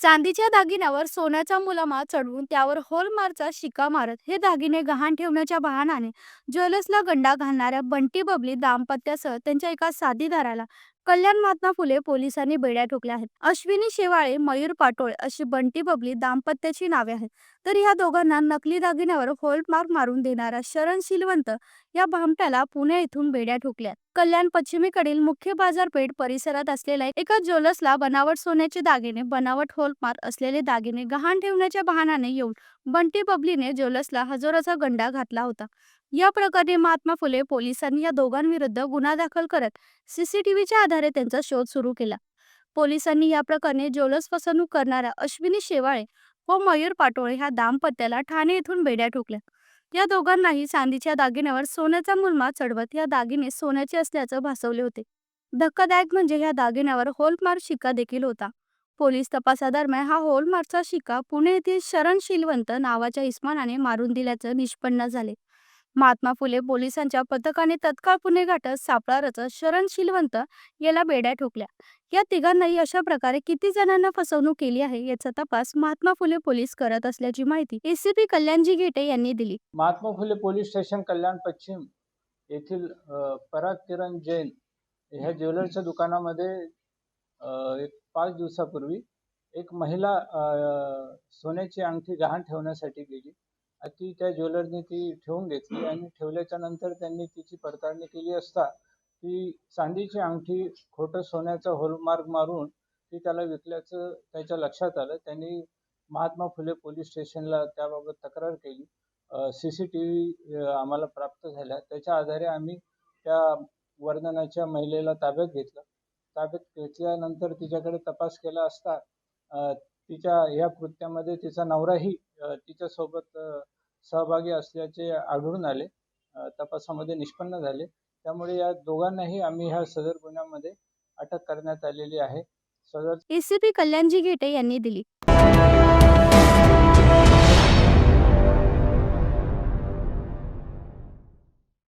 चांदीच्या दागिन्यावर सोन्याचा मुलामा चढवून त्यावर होलमारचा शिक्का मारत हे दागिने गहाण ठेवण्याच्या बहाणाने ज्वेलर्सला गंडा घालणाऱ्या बंटी बबली दाम्पत्यासह त्यांच्या एका साथीदाराला कल्याण महात्मा फुले पोलिसांनी बेड्या ठोकल्या आहेत. अश्विनी शेवाळे मयूर पाटोळे अशी बंटी बबली दाम्पत्याची नावे आहेत. तर या दोघांना नकली दागिन्यावर होलमार्क मारून देणारा शरण शिलवंत या भामट्याला पुणे येथून बेड्या ठोकल्या कल्याण पश्चिमेकडील मुख्य बाजारपेठ परिसरात असलेल्या एका ज्वेलर्सला बनावट सोन्याचे दागिने बनावट होलमार असलेले दागिने गहाण ठेवण्याच्या बहाण्याने येऊन बंटी बबलीने ज्वेलर्सला हजाराचा गंडा घातला होता. या प्रकरणी महात्मा फुले पोलिसांनी या दोघांविरुद्ध गुन्हा दाखल करत सीसीटीव्हीच्या आधारे त्यांचा शोध सुरू केला. पोलिसांनी या प्रकरणी ज्वेलर्स फसवणूक करणाऱ्या अश्विनी शेवाळे व मयूर पाटोळे ह्या दाम्पत्याला ठाणे येथून बेड्या ठोकल्या. या दोघांनाही चांदीच्या दागिन्यावर सोन्याचा मुलमा चढवत या दागिने सोन्याचे असल्याचं भासवले होते. धक्कादायक म्हणजे या दागिन्यावर होलमार्क शिक्का देखील होता. पोलीस तपासादरम्यान हा होलमार्कचा शिक्का पुणे येथील शरण शिलवंत नावाच्या इस्मानाने मारून दिल्याचं निष्पन्न झाले. महात्मा फुले पोलिसांच्या पथकाने तत्काळ पुणे घाटात सापळा रचत शरण शिलवंत याला बेड्या ठोकल्या. या तिघांनाही अशा प्रकारे किती जणांना फसवणूक केली आहे याचा तपास महात्मा फुले पोलीस करत असल्याची माहिती एसीपी कल्याणजी घेटे यांनी दिली. महात्मा फुले पोलीस स्टेशन कल्याण पश्चिम येथील पराग किरण जैन ह्या ज्वेलरच्या दुकानामध्ये एक पाच दिवसापूर्वी एक महिला सोन्याची अंगठी गहाण ठेवण्यासाठी गेली. ती त्या ज्वेलरने ती ठेवून घेतली आणि ठेवल्याच्या नंतर त्यांनी तिची पडताळणी केली असता ती चांदीची अंगठी खोटं सोन्याचा होलमार्ग मारून ती त्याला विकल्याचं त्याच्या लक्षात आलं. त्यांनी महात्मा फुले पोलीस स्टेशनला त्याबाबत तक्रार केली. सी सी टी व्ही आम्हाला प्राप्त झाल्या. त्याच्या आधारे आम्ही त्या वर्णनाच्या महिलेला ताब्यात घेतलं. ताब्यात घेतल्यानंतर तिच्याकडे तपास केला असता तिच्या या कृत्यामध्ये तिचा नवराही तिच्यासोबत सहभागी असल्याचे आढळून आले. तपासामध्ये निष्पन्न झाले. त्यामुळे या दोघांनाही आम्ही ह्या सदर गुन्ह्यामध्ये अटक करण्यात आलेली आहे. सदर एसीपी कल्याणजी घेटे यांनी दिली.